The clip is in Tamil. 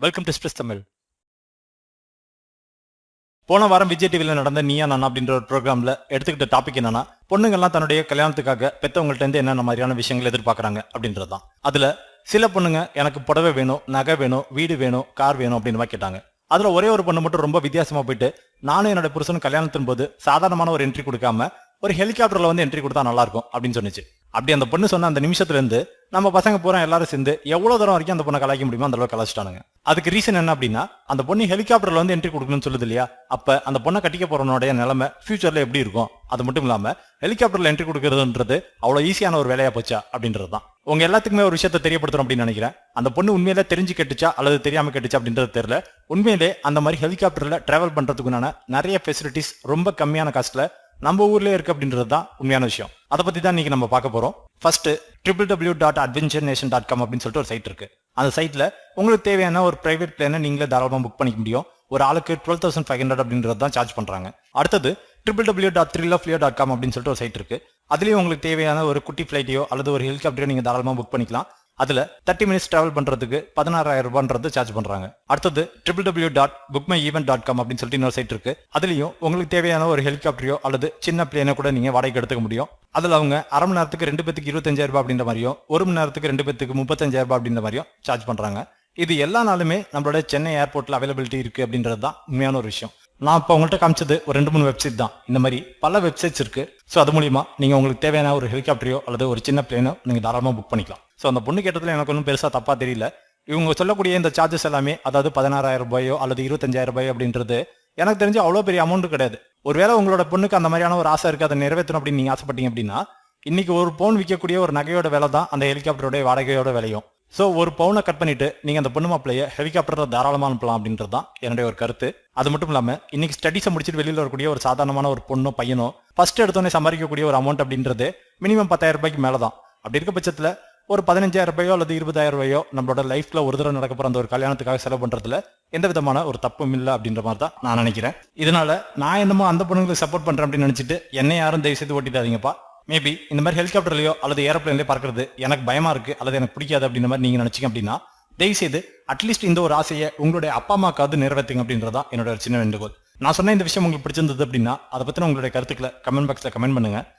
வெல்கம் டு ஸ்பிரிஸ் தமிழ் போன வாரம் விஜய் டிவியில் நடந்த நீயா நான் அப்படின்ற ஒரு ப்ரோக்ராம்ல எடுத்துக்கிட்ட டாபிக் என்னன்னா பொண்ணுங்கெல்லாம் தன்னுடைய கல்யாணத்துக்காக பெற்றவங்கள்ட்ட இருந்து என்னென்ன மாதிரியான விஷயங்கள் எதிர்பார்க்குறாங்க அப்படின்றது தான். அதில் சில பொண்ணுங்க எனக்கு புடவை வேணும் நகை வேணும் வீடு வேணும் கார் வேணும் அப்படின்னு மாதிரி கேட்டாங்க. அதில் ஒரே ஒரு பொண்ணு மட்டும் ரொம்ப வித்தியாசமாக போயிட்டு நானும் என்னோட புருஷன் கல்யாணத்தின் போது சாதாரணமான ஒரு என்ட்ரி கொடுக்காம ஒரு ஹெலிகாப்டர்ல வந்து என்ட்ரி கொடுத்தா நல்லா இருக்கும் அப்படின்னு சொன்னிச்சு. அப்படி அந்த பொண்ணு சொன்ன அந்த நிமிஷத்துல இருந்து நம்ம பசங்க போறோம் எல்லாரும் சேர்ந்து எவ்வளவு தூரம் வரைக்கும் அந்த பொண்ணை கலாய்க்க முடியுமோ அந்த அளவுக்கு கலாச்சிட்டானுங்க அதுக்கு ரீசன் என்ன அப்படின்னா அந்த பொண்ணு ஹெலிகாப்டர்ல வந்து என்ட்ரி கொடுக்கணும்னு சொல்லுது இல்லையா? அப்ப அந்த பொண்ணை கட்டிக்க போறவனுடைய நிலைமை ஃபியூச்சர்ல எப்படி இருக்கும்? அது மட்டும் இல்லாம ஹெலிகாப்டர்ல என்ட்ரி கொடுக்கறதுன்றது அவ்வளவு ஈஸியான ஒரு வேலையா போச்சா அப்படின்றது தான். உங்க எல்லாத்துக்குமே ஒரு விஷயத்தை தெரியப்படுத்தணும் அப்படின்னு நினைக்கிறேன். அந்த பொண்ணு உண்மையிலே தெரிஞ்சு கட்டுச்சா அல்லது தெரியாம கட்டுச்சா அப்படின்றது தெரியல. உண்மையிலே அந்த மாதிரி ஹெலிகாப்டர்ல டிராவல் பண்றதுக்குண்டான நிறைய ஃபெசிலிட்டிஸ் ரொம்ப கம்மியான காஸ்ட்ல நம்ம ஊர்லயே இருக்கு அப்படின்றது தான் உண்மையான விஷயம். அதை பத்தி தான் இன்னைக்கு நம்ம பார்க்க போறோம். First triple W dot adventure nation dot com அப்படின்னு சொல்லிட்டு ஒரு சைட் இருக்கு. அந்த சைட்ல உங்களுக்கு தேவையான ஒரு பிரைவேட் பிளேனை நீங்களே தாராளமாக புக் பண்ணிக்க முடியும். ஒரு ஆளுக்கு டுவெல் தௌசண்ட் ஃபைவ் ஹண்ட்ரட் அப்படின்றது தான் சார்ஜ் பண்றாங்க. அடுத்தது triple W dot thrill dot com அப்படின்னு சொல்லிட்டு ஒரு சைட் இருக்கு. அதுலயும் உங்களுக்கு தேவையான ஒரு குட்டி ஃபிளைட்டையோ அல்லது ஒரு ஹெலிகாப்டரையோ நீங்க தாராளமாக புக் பண்ணிக்கலாம். அதுல தேர்ட்டி மினிட்ஸ் டிராவல் பண்றதுக்கு பதினாறாயிரம் ரூபான்றது சார்ஜ் பண்றாங்க. அடுத்தது triple W dot book my event dot com அப்படின்னு சொல்லிட்டு இன்னொரு சைட் இருக்கு. அதுலயும் உங்களுக்கு தேவையான ஒரு ஹெலிகாப்டரியோ அல்லது சின்ன பிளேனோ கூட நீங்க வாடகைக்கு எடுத்துக்க முடியும். அதுல அவங்க அரை மணி நேரத்துக்கு ரெண்டு பேத்துக்கு இருபத்தஞ்சாயிரம் ரூபாய் அப்படின்ற மாதிரியும் ஒரு மணி நேரத்துக்கு ரெண்டு பேத்துக்கு முப்பத்தஞ்சாயிரம் ரூபாய் அப்படின்ற மாதிரியும் சார்ஜ் பண்றாங்க. இது எல்லா நாளுமே நம்மளோட சென்னை ஏர்போர்ட்ல அவைலபிலிட்டி இருக்கு அப்படின்றது தான் உண்மையான ஒரு விஷயம். நான் இப்போ உங்கள்கிட்ட காமிச்சது ஒரு ரெண்டு மூணு வெப்சைட் தான். இந்த மாதிரி பல வெப்சைட்ஸ் இருக்கு. ஸோ அது மூலியமா நீங்க உங்களுக்கு தேவையான ஒரு ஹெலிகாப்டரையோ அல்லது ஒரு சின்ன பிளேனோ நீங்க தாராளமாக புக் பண்ணிக்கலாம். ஸோ அந்த பொண்ணு கேட்டதுல எனக்கு ஒன்றும் பெருசா தப்பா தெரியல. இவங்க சொல்லக்கூடிய இந்த சார்ஜஸ் எல்லாமே அதாவது பதினாறாயிரம் ரூபாயோ அல்லது இருபத்தஞ்சாயிரம் ரூபாயோ அப்படின்றது எனக்கு தெரிஞ்சு அவ்வளோ பெரிய அமௌண்ட் கிடையாது. ஒருவேளை உங்களோட பொண்ணுக்கு அந்த மாதிரியான ஒரு ஆசை இருக்கு அதை நிறைவேற்றணும் அப்படின்னு நீங்க ஆசைப்பட்டீங்க அப்படின்னா இன்னைக்கு ஒரு போன் விற்கக்கூடிய ஒரு நகையோட விலை தான் அந்த ஹெலிகாப்டரோட வாடகையோட விலையும். ஸோ ஒரு பவுனை கட் பண்ணிட்டு நீங்கள் அந்த பொண்ணு மாப்பிளைய ஹெலிகாப்டரில் தாராளமாக அனுப்பலாம் அப்படின்றது தான் என்னுடைய ஒரு கருத்து. அது மட்டும் இல்லாமல் இன்னைக்கு ஸ்டடிஸை முடிச்சுட்டு வெளியில் வரக்கூடிய ஒரு சாதாரணமான ஒரு பொண்ணோ பையனோ ஃபர்ஸ்ட் எடுத்தோடனே சம்பாதிக்கக்கூடிய ஒரு அமௌண்ட் அப்படின்றது மினிமம் பத்தாயிரம் ரூபாய்க்கு மேலே தான் அப்படி இருக்க பட்சத்தில் ஒரு பதினஞ்சாயிரம் ரூபாயோ அல்லது இருபதாயிரம் ரூபாயோ நம்மளோட லைஃப்ல ஒரு தடவை நடக்க போற அந்த ஒரு கல்யாணத்துக்காக செலவு பண்றதுல எந்த விதமான ஒரு தப்பும் இல்லை அப்படின்ற மாதிரி தான் நான் நினைக்கிறேன். இதனால நான் என்னமோ அந்த பொண்ணுங்களுக்கு சப்போர்ட் பண்றேன் அப்படின்னு நினைச்சிட்டு என்ன யாரும் தயவு செய்து ஓட்டிடாதீங்கப்பா. மேபி இந்த மாதிரி ஹெலிகாப்டர்லயோ அல்லது ஏரோப்ளைன்லயோ பறக்கிறது எனக்கு பயமா இருக்கு அல்லது எனக்கு பிடிக்காது அப்படின்ற மாதிரி நீங்க நினைச்சிங்க அப்படின்னா தயவு செய்து அட்லீஸ்ட் இந்த ஒரு ஆசையை உங்களுடைய அப்பா அம்மாக்காவது நிறைவேற்றுங்க அப்படின்றதா என்னோட சின்ன வேண்டுகோள். நான் சொன்ன இந்த விஷயம் உங்களுக்கு பிடிச்சிருந்தது அப்படின்னா அதை பத்தின உங்களுடைய கருத்துக்களை கமெண்ட் பாக்ஸ்ல கமெண்ட் பண்ணுங்க.